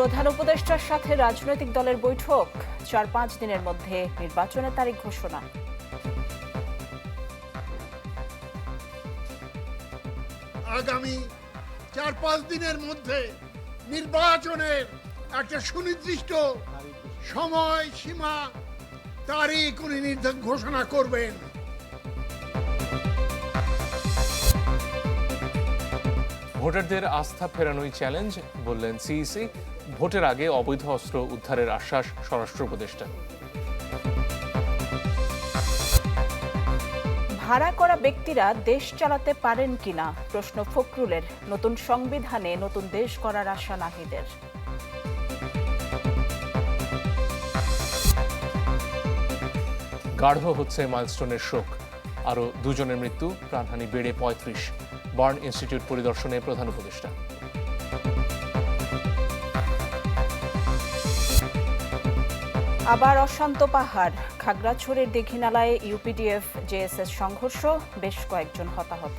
প্রধান উপদেষ্টার সাথে রাজনৈতিক দলের বৈঠক। চার পাঁচ দিনের মধ্যে নির্বাচনের তারিখ ঘোষণা। আগামী চার পাঁচ দিনের মধ্যে নির্বাচনের একটা সুনির্দিষ্ট সময় সীমা তারিখ উনি ঘোষণা করবেন। ভোটারদের আস্থা ফেরানোই চ্যালেঞ্জ বললেন সিইসি ভোটের আগে অবৈধ অস্ত্র উদ্ধারের আশ্বাস স্বরাষ্ট্র উপদেষ্টা। ভাড়া করা ব্যক্তিরা দেশ চালাতে পারেন কিনা? প্রশ্ন ফখরুলের। নতুন সংবিধানে নতুন দেশ করার আশা নাহিদের। গাঢ় হচ্ছে মাইলস্টোনের শোক। আরও দুজনের মৃত্যু প্রাণহানি বেড়ে পঁয়ত্রিশ। বার্ন ইনস্টিটিউট পরিদর্শনে প্রধান উপদেষ্টা। আবার অশান্ত পাহাড় খাগড়াছড়ির দীঘিনালায় ইউপিডিএফ জেএসএস সংঘর্ষ বেশ কয়েকজন হতাহত।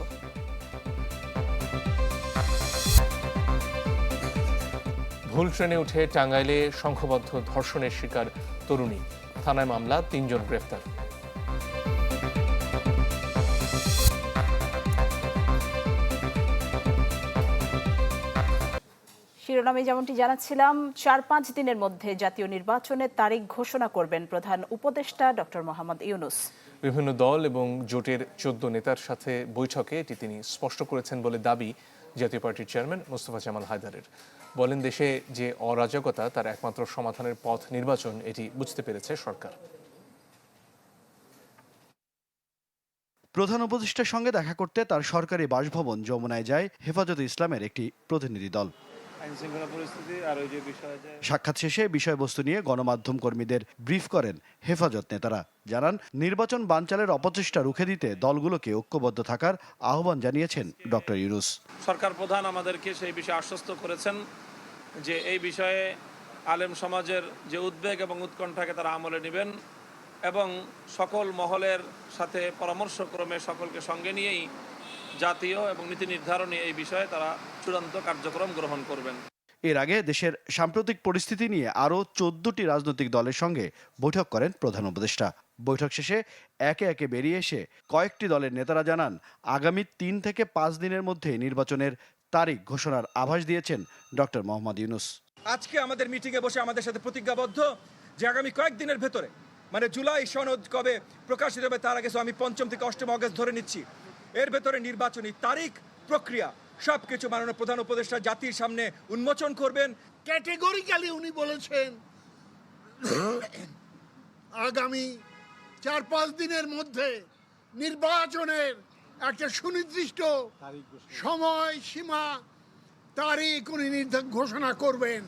ভুল ট্রেনে উঠে টাঙ্গাইলে সংঘবদ্ধ ধর্ষণের শিকার তরুণী। থানায় মামলা তিনজন গ্রেফতার। শিরোনামে যেমনটি জানাচ্ছিলাম চার পাঁচ দিনের মধ্যে জাতীয় নির্বাচনের তারিখ ঘোষণা করবেন প্রধান উপদেষ্টা ডক্টর মোহাম্মদ ইউনুস। বিভিন্ন দল এবং জোটের চোদ্দ নেতার সাথে বৈঠকে এটি তিনি স্পষ্ট করেছেন বলে দাবি জাতীয় পার্টির চেয়ারম্যান মোস্তফা জামাল হায়দারের। বলেন দেশে যে অরাজকতা তার একমাত্র সমাধানের পথ নির্বাচন এটি বুঝতে পেরেছে সরকার। প্রধান উপদেষ্টার সঙ্গে দেখা করতে তার সরকারি বাসভবন যমুনায় যায় হেফাজতে ইসলামের একটি প্রতিনিধি দল। আইন শৃঙ্খলা পরিস্থিতি আর ওই যে বিষয় সাক্ষাৎ শেষে বিষয়বস্তু নিয়ে গণমাধ্যম কর্মীদের ব্রিফ করেন হেফাজত নেতারা। জানান নির্বাচন বানচালের অপচেষ্টা রুখে দিতে দলগুলোকে ঐক্যবদ্ধ থাকার আহ্বান জানিয়েছেন ডক্টর ইউনুস। সরকার প্রধান আমাদেরকে সেই বিষয়ে আশ্বস্ত করেছেন যে এই বিষয়ে আলেম সমাজের যে উদ্বেগ এবং উৎকণ্ঠাকে তারা আমলে নেবেন এবং সকল মহলের সাথে পরামর্শক্রমে সকলকে সঙ্গে নিয়েই জাতীয় এবং নীতি নির্ধারণী এই বিষয়ে তারা চূড়ান্ত কার্যক্রম গ্রহণ করবেন। এর আগে দেশের সাম্প্রতিক পরিস্থিতি নিয়ে আরও চোদ্দটি রাজনৈতিক দলের সঙ্গে বৈঠক করেন প্রধান উপদেষ্টা। বৈঠক শেষে একে একে বেরিয়ে এসে কয়েকটি দলের নেতারা জানান আগামী তিন থেকে পাঁচ দিনের মধ্যে নির্বাচনের তারিখ ঘোষণার আভাস দিয়েছেন ডক্টর মোহাম্মদ ইউনুস। আজকে আমাদের মিটিংয়ে বসে আমাদের সাথে প্রতিজ্ঞাবদ্ধ যে আগামী কয়েকদিনের ভেতরে মানে জুলাই সনদ কবে প্রকাশিত হবে তার আগে আমি পঞ্চম থেকে অষ্টম অগস্ট ধরে নিচ্ছি। এর ভেতরে নির্বাচনী তারিখ প্রক্রিয়া সব কিছু মাননীয় প্রধান উপদেষ্টা জাতির সামনে উন্মোচন করবেন। ক্যাটেগরিক্যালি উনি বলেছেন আগামী চার পাঁচ দিনের মধ্যে নির্বাচনের একটা সুনির্দিষ্ট সময় সীমা তারিখ উনি নির্ধারণ ঘোষণা করবেন।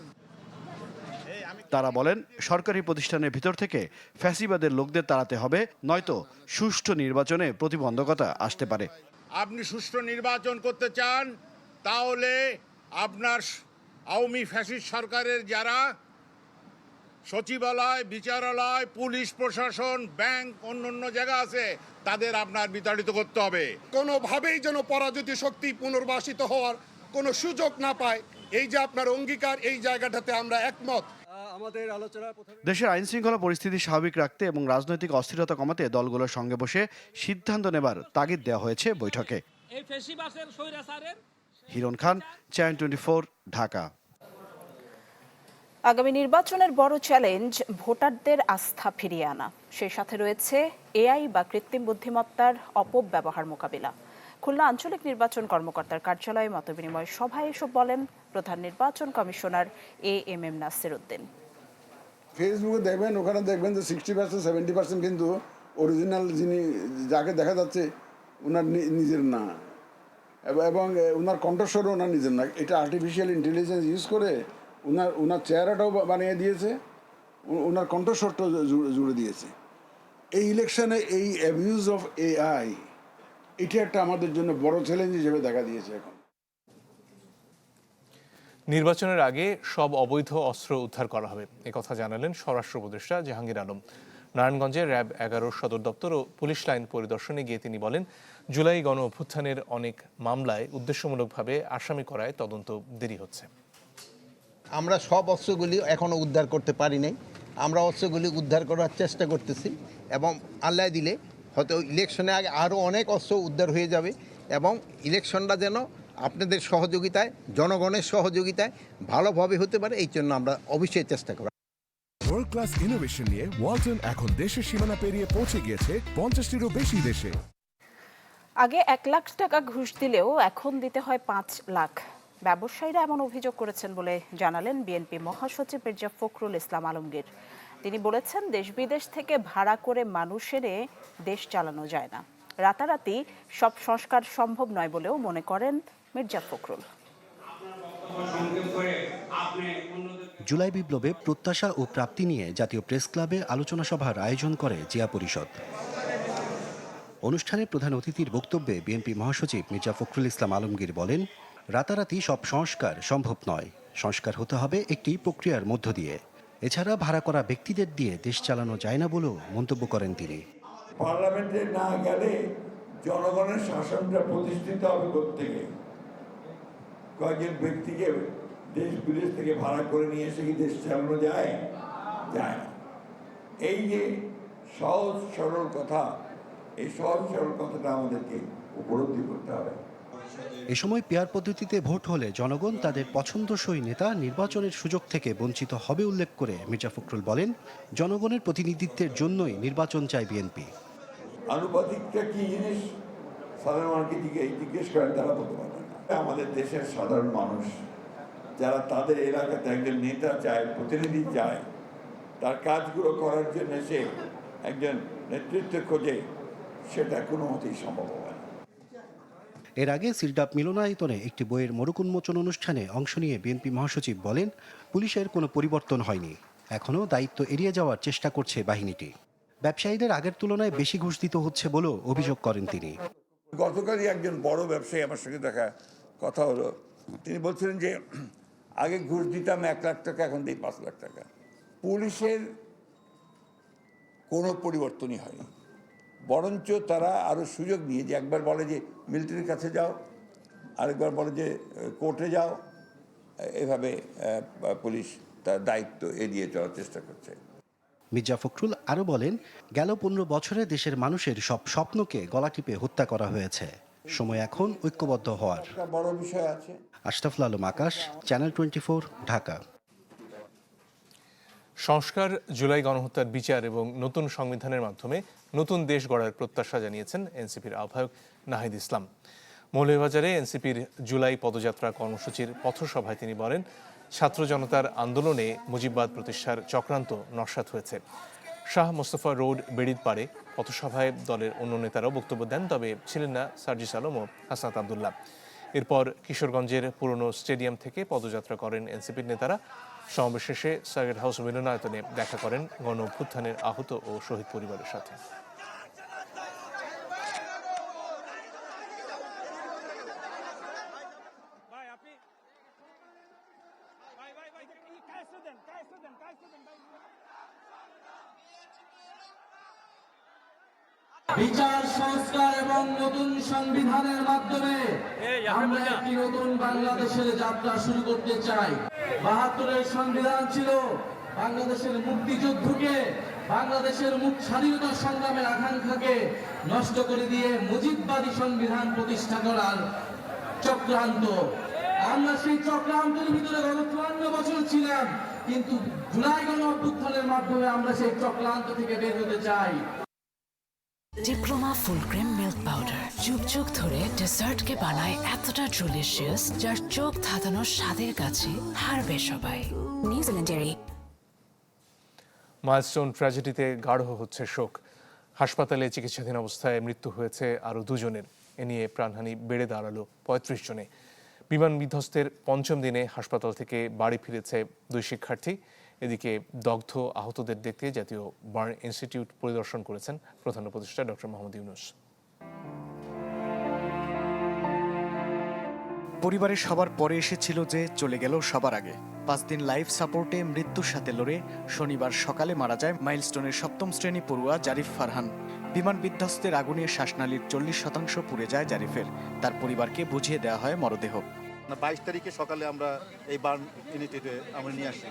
তারা বলেন সরকারি প্রতিষ্ঠানের ভিতর থেকে ফ্যাসিবাদের লোকদের তাড়াতে হবে নয়তো সুষ্ঠু নির্বাচনে প্রতিবন্ধকতা আসতে পারে। আপনি সুষ্ঠু নির্বাচন করতে চান তাহলে আপনার আওয়ামী ফ্যাসিস্ট সরকারের যারা সচিবালয় বিচারালয় পুলিশ প্রশাসন ব্যাংক অন্য অন্য জায়গা আছে তাদের আপনার বিতাড়িত করতে হবে। কোনোভাবেই যেন পরাজিত শক্তি পুনর্বাসিত হওয়ার কোনো সুযোগ না পায়। এই যে আপনার অঙ্গীকার এই জায়গাটাতে আমরা একমত। দেশের আইন শৃঙ্খলা পরিস্থিতি স্বাভাবিক রাখতে এবং রাজনৈতিক অস্থিরতা কমাতে দলগুলোর সঙ্গে বসে সিদ্ধান্ত নেবার তাগিদ দেওয়া হয়েছে বৈঠকে। এই হিরণ খান চ্যান টোয়েন্টি ঢাকা। আগামী নির্বাচনের বড় চ্যালেঞ্জ ভোটারদের আস্থা ফিরিয়ে আনা। সেই সাথে রয়েছে এআই বা কৃত্রিম বুদ্ধিমত্তার অপব্যবহার মোকাবিলা। খুলনা আঞ্চলিক নির্বাচন কর্মকর্তার কার্যালয়ে মতবিনিময় সভায় এসব বলেন প্রধান নির্বাচন commissioner A M M Nasir Uddin. ফেসবুকে দেখবেন, ওখানে দেখবেন যে সিক্সটি পার্সেন্ট সেভেন্টি পার্সেন্ট কিন্তু অরিজিনাল যিনি, যাকে দেখা যাচ্ছে ওনার নিজের না। এবং ওনার কণ্ঠস্বরও ওনার নিজের না। এটা আর্টিফিশিয়াল ইন্টেলিজেন্স ইউজ করে ওনার ওনার চেহারাটাও বানিয়ে দিয়েছে ওনার কণ্ঠস্বরটাও জুড়ে দিয়েছে। এই ইলেকশনে এই অ্যাবিউজ অফ এআই এটা একটা আমাদের জন্য বড় চ্যালেঞ্জ হিসেবে দেখা দিয়েছে এখন। নির্বাচনের আগে সব অবৈধ অস্ত্র উদ্ধার করা হবে। কথা জানালেন স্বরাষ্ট্র উপদেষ্টা জাহাঙ্গীর আলম। নারায়ণগঞ্জে র্যাব এগারো সদর দপ্তর ও পুলিশ লাইন পরিদর্শনে গিয়ে তিনি বলেন, জুলাই গণ অভ্যুত্থানের অনেক মামলায় উদ্দেশ্যমূলকভাবে আসামি করায় তদন্ত দেরি হচ্ছে। আমরা সব অস্ত্রগুলি এখনও উদ্ধার করতে পারি নাই। আমরা অস্ত্রগুলি উদ্ধার করার চেষ্টা করতেছি এবং আল্লাহ দিলে হয়তো ইলেকশনে আগে আরও অনেক অস্ত্র উদ্ধার হয়ে যাবে এবং ইলেকশনটা যেন আপনাদের সহযোগিতায় জনগণের সহযোগিতায় ভালোভাবে হতে পারে এই জন্য আমরা অবশ্যই চেষ্টা করব ওয়ার্ল্ড ক্লাস ইনোভেশন নিয়ে ওয়ালটন এখন দেশের সীমানা পেরিয়ে পৌঁছে গিয়েছে পঞ্চাশটিরও বেশি দেশে। আগে এক লাখ টাকা ঘুষ দিলেও এখন দিতে হয় পাঁচ লাখ। ব্যবসায়ীরা এমন অভিযোগ করেছেন বলে জানালেন বিএনপি মহাসচিব মির্জা ফখরুল ইসলাম আলমগীর। তিনি বলেছেন দেশ বিদেশ থেকে ভাড়া করে মানুষ এনে দেশ চালানো যায় না। রাতারাতি সব সংস্কার সম্ভব নয় বলেও মনে করেন মির্জা ফখরুল। জুলাই বিপ্লবে প্রত্যাশা ও প্রাপ্তি নিয়ে জাতীয় প্রেস ক্লাবে আলোচনা সভার আয়োজন করে জিয়া পরিষদ। অনুষ্ঠানে প্রধান অতিথির বক্তব্যে বিএনপি মহাসচিব মির্জা ফখরুল ইসলাম আলমগীর বলেন রাতারাতি সব সংস্কার সম্ভব নয় সংস্কার হতে হবে একটি প্রক্রিয়ার মধ্য দিয়ে। এছাড়া ভাড়া করা ব্যক্তিদের দিয়ে দেশ চালানো যায় না বলেও মন্তব্য করেন তিনি। পার্লামেন্টে না গেলে জনগণের শাসনটা প্রতিষ্ঠিত হবে থেকে কয়েকজন ব্যক্তিকে দেশ বিদেশ থেকে ভাড়া করে নিয়ে এসে কি দেশ চালানো যায়? যায় না। এই যে সহজ সরল কথা এই সহজ সরল কথাটা আমাদেরকে উপলব্ধি করতে হবে। এ সময় পেয়ার পদ্ধতিতে ভোট হলে জনগণ তাদের পছন্দসই নেতা নির্বাচনের সুযোগ থেকে বঞ্চিত হবে উল্লেখ করে মির্জা ফখরুল বলেন জনগণের প্রতিনিধিত্বের জন্যই নির্বাচন চায় বিএনপি। আনুপাতিকটা কি জিনিস? সাধারণ মানুষকে জিজ্ঞেস করেন তারা বলতে আমাদের দেশের সাধারণ মানুষ, যারা তাদের এলাকাতে একজন নেতা চায়, প্রতিনিধি চায়, তার কাজগুলো করার জন্য সে একজন নেতৃত্ব খোঁজে, সেটা কোনো মতেই সম্ভব হবে এর আগে সিরডাপ মিলনায়তনে একটি বইয়ের মোড়ক উন্মোচন অনুষ্ঠানে অংশ নিয়ে বিএনপি মহাসচিব বলেন, পুলিশের কোনো পরিবর্তন হয়নি। এখনও দায়িত্ব এড়িয়ে যাওয়ার চেষ্টা করছে বাহিনীটি। ব্যবসায়ীদের আগের তুলনায় বেশি ঘুষ দিতে হচ্ছে বলেও অভিযোগ করেন তিনি। গতকালই একজন বড় ব্যবসায়ী আমার সঙ্গে দেখা, কথা হলো। তিনি বলছিলেন যে, আগে ঘুষ দিতাম এক লাখ টাকা, এখন দিই পাঁচ লাখ টাকা। পুলিশের কোনো পরিবর্তনই হয়নি। বরঞ্চ তারা আরও সুযোগ নিয়ে যে, একবার বলে যে, মিলিটারির কাছে যাও, আরেকবার বলে যে, কোর্টে যাও। এভাবে পুলিশ তার দায়িত্ব এড়িয়ে চলার চেষ্টা করছে। মির্জা ফখরুল আরও বলেন গেল পনেরো বছরে দেশের মানুষের সব স্বপ্নকে গলা টিপে হত্যা করা হয়েছে। সময় এখন ঐক্যবদ্ধ হওয়ার। বড় বিষয় আছে। Ashraful Alam Akash channel twenty Dhaka. সংস্কার জুলাই গণহত্যার বিচার এবং নতুন সংবিধানের মাধ্যমে নতুন দেশ গড়ার প্রত্যাশা জানিয়েছেন এনসিপির আহ্বায়ক নাহিদ ইসলাম। মৌলভীবাজারে এনসিপির জুলাই পদযাত্রা কর্মসূচির পথসভায় তিনি বলেন ছাত্র জনতার আন্দোলনে মুজিববাদ প্রতিষ্ঠার চক্রান্ত নস্যাৎ হয়েছে। শাহ মোস্তফা রোড বেড়ির পাড়ে পথসভায় দলের অন্য নেতারাও বক্তব্য দেন, তবে ছিলেন না সার্জিস আলম ও হাসনাত আবদুল্লাহ। এরপর কিশোরগঞ্জের পুরনো স্টেডিয়াম থেকে পদযাত্রা করেন এনসিপির নেতারা। সমাবেশ শেষে সার্কিট হাউস মিলনায়তনে দেখা করেন গণ অভ্যুত্থানের আহত ও শহীদ পরিবারের সাথে ভাই আপনি ভাই ভাই ভাই কায়সে দেন কায়সে দেন কায়সে দেন ভাই বিচার সংস্কার এবং নতুন সংবিধানের মাধ্যমে আমরা একটি নতুন বাংলাদেশের যাত্রা শুরু করতে চাই। বাহাত্তরের সংবিধান ছিল বাংলাদেশের মুক্তিযুদ্ধকে বাংলাদেশের মুখ স্বাধীনতা সংগ্রামের আকাঙ্ক্ষাকে নষ্ট করে দিয়ে মুজিববাদী সংবিধান প্রতিষ্ঠা করার চক্রান্ত। আমরা সেই চক্রান্তের ভিতরে গত চুয়ান্ন বছর ছিলাম কিন্তু জুলাই গণ অভ্যুত্থানের মাধ্যমে আমরা সেই চক্রান্ত থেকে বের হতে চাই। Diploma full cream milk powder যুগ যুগ ধরে ডেজার্টকে বানায় এতটা ডেলিশিয়াস যার চোখ ধাঁধানোর স্বাদের কাছে হারবে সবাই। নিউজিল্যান্ডের মাইলস্টোন ট্র্যাজেডিতে গাঢ় হচ্ছে শোক। হাসপাতালে চিকিৎসাধীন অবস্থায় মৃত্যু হয়েছে আরও দুজনের। এ নিয়ে প্রাণহানি বেড়ে দাঁড়াল পঁয়ত্রিশ জনে। বিমান বিধ্বস্তের পঞ্চম দিনে হাসপাতাল থেকে বাড়ি ফিরেছে দুই শিক্ষার্থী। এদিকে দগ্ধ আহতদের দেখতে জাতীয় বার্ন ইনস্টিটিউট পরিদর্শন করেছেন প্রধান উপদেষ্টা ডক্টর মোহাম্মদ ইউনুস। পরিবারের সবার পরে এসেছিল যে চলে গেল সবার আগে। পাঁচ দিন লাইফ সাপোর্টে মৃত্যুর সাথে লড়ে শনিবার সকালে মারা যায় মাইলস্টোনের সপ্তম শ্রেণি পড়ুয়া জারিফ ফারহান। বিমান বিধ্বস্তের আগুনে শ্বাসনালীর চল্লিশ শতাংশ পুড়ে যায় জারিফের। তার পরিবারকে বুঝিয়ে দেওয়া হয় মরদেহ। বাইশ তারিখে সকালে আমরা এই বার্ন ইউনিটিতে আমরা নিয়ে আসি।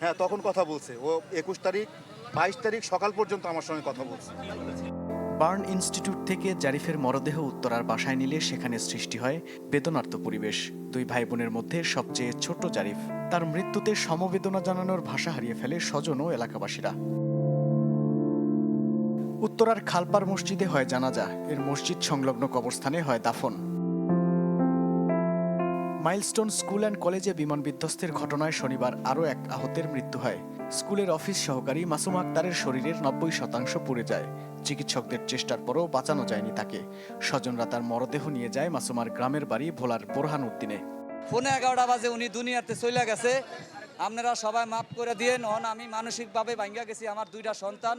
হ্যাঁ তখন কথা বলছে। ও একুশ তারিখ, বাইশ তারিখ সকাল পর্যন্ত আমার সঙ্গে কথা বলছে। বার্ন ইনস্টিটিউট থেকে জারিফের মরদেহ উত্তরার বাসায় নিলে সেখানে সৃষ্টি হয় বেদনার্ত পরিবেশ। দুই ভাই বোনের মধ্যে সবচেয়ে ছোট জারিফ। তার মৃত্যুতে সমবেদনা জানানোর ভাষা হারিয়ে ফেলে স্বজন ও এলাকাবাসীরা। উত্তরার খালপার মসজিদে হয় জানাজা। এর মসজিদ সংলগ্ন কবরস্থানে হয় দাফন। মাইলস্টোন স্কুল অ্যান্ড কলেজে বিমান বিধ্বস্তের ঘটনায় শনিবার আরও এক আহতের মৃত্যু হয়। স্কুলের অফিস সহকারী মাসুম আক্তারের শরীরের নব্বই শতাংশ পুড়ে যায়। চিকিৎসকদের চেষ্টার পরও বাঁচানো যায়নি তাকে। স্বজনরা তার মরদেহ নিয়ে যায় মাসুমার গ্রামের বাড়ি ভোলার বোরহান উদ্দিনে ফোনে এগারোটা বাজে উনি দুনিয়াতে চলে গেছে। আপনারা সবাই মাফ করে দিয়ে অন আমি মানসিকভাবে ভাঙ্গা গেছি আমার দুইটা সন্তান।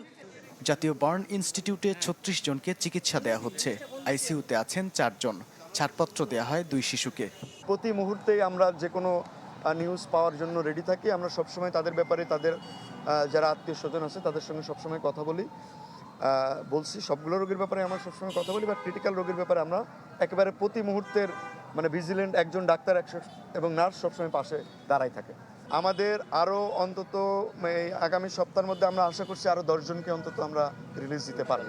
জাতীয় বার্ন ইনস্টিটিউটে ছত্রিশ জনকে চিকিৎসা দেয়া হচ্ছে। আইসিইউতে আছেন চারজন। ছাড়পত্র দেয়া হয় দুই শিশুকে। প্রতি মুহূর্তেই আমরা যে কোনো নিউজ পাওয়ার জন্য রেডি থাকি। আমরা সবসময় তাদের ব্যাপারে তাদের যারা আত্মীয় স্বজন আছে, তাদের সঙ্গে সবসময় কথা বলি। বলছি, সবগুলো রোগীর ব্যাপারে আমরা সবসময় কথা বলি বা ক্রিটিক্যাল রোগীর ব্যাপারে আমরা একেবারে প্রতি মুহূর্তের মানে ভিজিলেন্ট একজন ডাক্তার একশো এবং নার্স সবসময় পাশে দাঁড়াই থাকে। আমাদের আরও অন্তত আগামী সপ্তাহের মধ্যে আমরা আশা করছি আরও দশজনকে অন্তত আমরা রিলিজ দিতে পারব।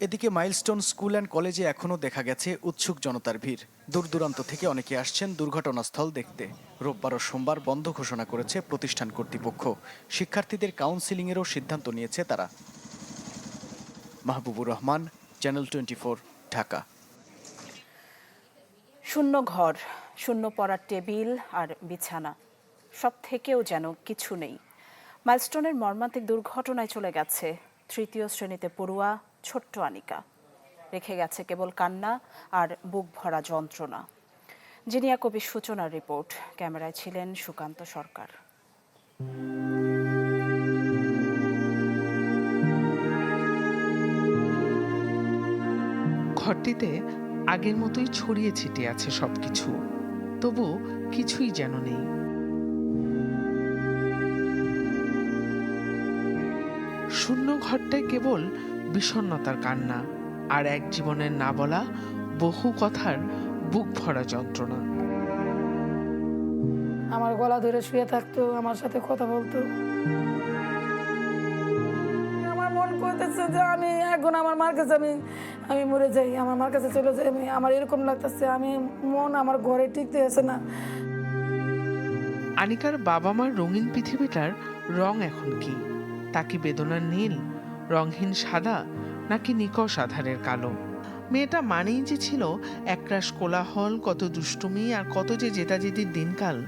এদিকে মাইলস্টোন স্কুল অ্যান্ড কলেজে এখনও দেখা গেছে উৎসুক জনতার ভিড়। দূর দূরান্ত থেকে অনেকে আসছেন দুর্ঘটনাস্থল দেখতে। রোববার ও সোমবার বন্ধ ঘোষণা করেছে প্রতিষ্ঠান কর্তৃপক্ষ। শিক্ষার্থীদের কাউন্সিলিংয়েরও সিদ্ধান্ত নিয়েছে তারা। Mahbubur Rahman, channel twenty four, Dhaka. শূন্য ঘর, শূন্য পড়ার টেবিল আর বিছানা। সব থেকেও যেন কিছু নেই। মাইলস্টোনের মর্মান্তিক দুর্ঘটনায় চলে গেছে তৃতীয় শ্রেণীতে পড়ুয়া ছোট্ট আনিকা। রেখে গেছে কেবল কান্না আর বুক ভরা যন্ত্রণা। জিনিয়া কবির সূচনার রিপোর্ট। ক্যামেরায় ছিলেন সুকান্ত সরকার। ঘরটিতে আগের মতোই ছড়িয়ে ছিটিয়ে আছে সবকিছু। তবু কিছুই যেন নেই। শূন্য ঘরটায় কেবল বিষণ্ণতার কান্না আর এক জীবনের না বলা বহু কথার বুক ভরা যন্ত্রণা। আমার গলা ধরে শুয়ে থাকতো আমার সাথে কথা বলতো। আমার মন করতেছে যে আমি এখন আমার মার কাছে আমি আমি মরে যাই আমার মার কাছে চলে যাই আমি আমার এরকম লাগতেছে আমি মন আমার ঘরে টিকতে আছে না। আনিকার বাবা মার রঙিন পৃথিবীটার রং এখন কি? তা কি বেদনার নীল? রংহীন সাদা নাকি নিকষ আধারের কালো? মেয়েটা মানেই যে ছিল একরাশ কোলাহল কত দুষ্টুমি আর কত যে জেতাজেতির দিনকাল।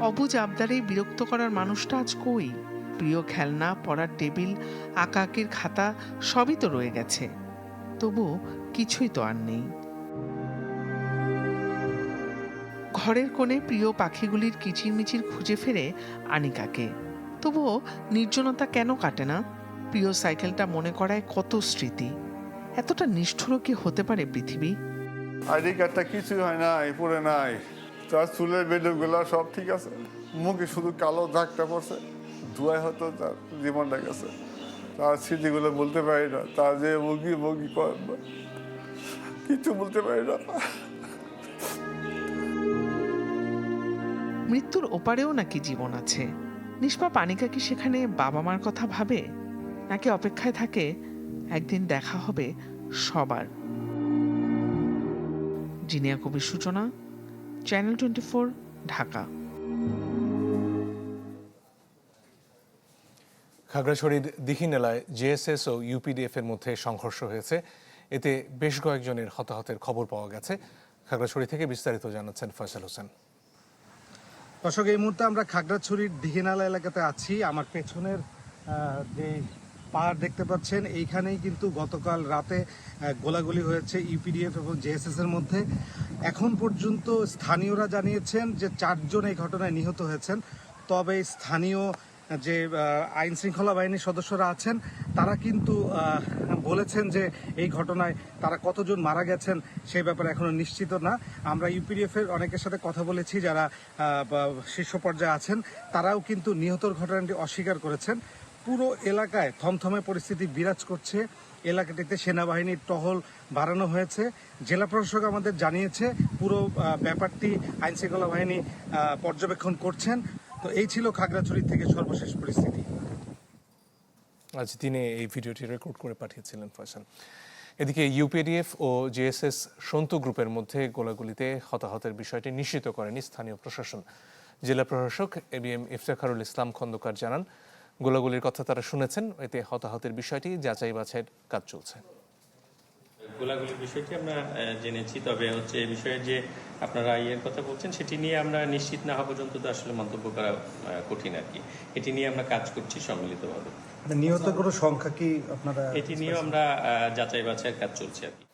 অবুজ আবদারে বিরক্ত করার মানুষটা আজ কই? প্রিয় খেলনা, পড়ার টেবিল আঁকাকির খাতা সবই তো রয়ে গেছে। তবু কিছুই তো আর নেই। ঘরের কোণে প্রিয় পাখিগুলির কিচিরমিচির খুঁজে ফেরে আনিকাকে। তবুও নির্জনতা কেন কাটে না? প্রিয় সাইকেলটা মনে করায় কত স্মৃতি। এতটা নিষ্ঠুর কি হতে পারে পৃথিবী? আইডি কিছুই হয় নাই পড়ে নাই। তার চুলের বেডগুলো সব ঠিক আছে। মুখে শুধু কালো দাগটা পড়ছে। ধুয়ায় হয়তো তার জীবনটা গেছে। তার স্মৃতিগুলো বলতে পারি না। তার যে মুগি মুগি কিছু বলতে পারি না। মৃত্যুর ওপারেও নাকি জীবন আছে? নিষ্পা পানিকা কি সেখানে বাবা মার কথা ভাবে? নাকি অপেক্ষায় থাকে, একদিন দেখা হবে সবার? জিনিয়া কবির সূচনা, চ্যানেল টোয়েন্টি ঢাকা। খাগড়াছড়ির দিঘিনালায় জেএসএস ও ইউপিডিএফ এর মধ্যে সংঘর্ষ হয়েছে। এতে বেশ কয়েকজনের হতাহতের খবর পাওয়া গেছে। খাগড়াছড়ি থেকে বিস্তারিত জানাচ্ছেন ফয়সাল হোসেন। দর্শক, এই মুহূর্তে আমরা খাগড়াছড়ির দিঘিনালা এলাকাতে আছি। আমার পেছনের যে পাহাড় দেখতে পাচ্ছেন, এইখানেই কিন্তু গতকাল রাতে গোলাগুলি হয়েছে ইউপিডিএফ এবং জেএসএস এর মধ্যে। এখন পর্যন্ত স্থানীয়রা জানিয়েছেন যে চারজন এই ঘটনায় নিহত হয়েছেন। তবে স্থানীয় যে আইন শৃঙ্খলা বাহিনীর সদস্যরা আছেন, তারা কিন্তু বলেছেন যে এই ঘটনায় তারা কতজন মারা গেছেন সেই ব্যাপারে এখনও নিশ্চিত না। আমরা ইউপিডিএফ এর অনেকের সাথে কথা বলেছি যারা শীর্ষ পর্যায়ে আছেন, তারাও কিন্তু নিহতর ঘটনাটি অস্বীকার করেছেন। পুরো এলাকায় থমথমে পরিস্থিতি বিরাজ করছে। এলাকাটিতে সেনাবাহিনীর টহল বাড়ানো হয়েছে। জেলা প্রশাসক আমাদের জানিয়েছে, পুরো ব্যাপারটি আইনশৃঙ্খলা বাহিনী পর্যবেক্ষণ করছেন। তো এই ছিল খাগড়াছড়ি থেকে সর্বশেষ পরিস্থিতি। আজ দিনে এই ভিডিওটি রেকর্ড করে পাঠিয়েছিলেন ফয়সাল। এদিকে ইউপিডিএফ ও জেএসএস সন্তু গ্রুপের মধ্যে গোলাগুলিতে হতাহতের বিষয়টি নিশ্চিত করেনি স্থানীয় প্রশাসন। জেলা প্রশাসক A B M Iftekharul Islam Khandaker জানান, গোলাগুলির কথা তারা শুনেছেন, এতে হতাহতের বিষয়টি যাচাই বাছাইয়ের কাজ চলছে। গোলাগুলির বিষয়টি আমরা জেনেছি। তবে হচ্ছে এ বিষয়ে যে আপনারা ইয়ের কথা বলছেন সেটি নিয়ে আমরা নিশ্চিত না হওয়া পর্যন্ত তো আসলে মন্তব্য করা কঠিন আর কি। এটি নিয়ে আমরা কাজ করছি সম্মিলিতভাবে। নিহত কোনো সংখ্যা কি আপনারা এটি নিয়েও আমরা আহ, যাচাই বাছাইয়ের কাজ চলছে আর কি।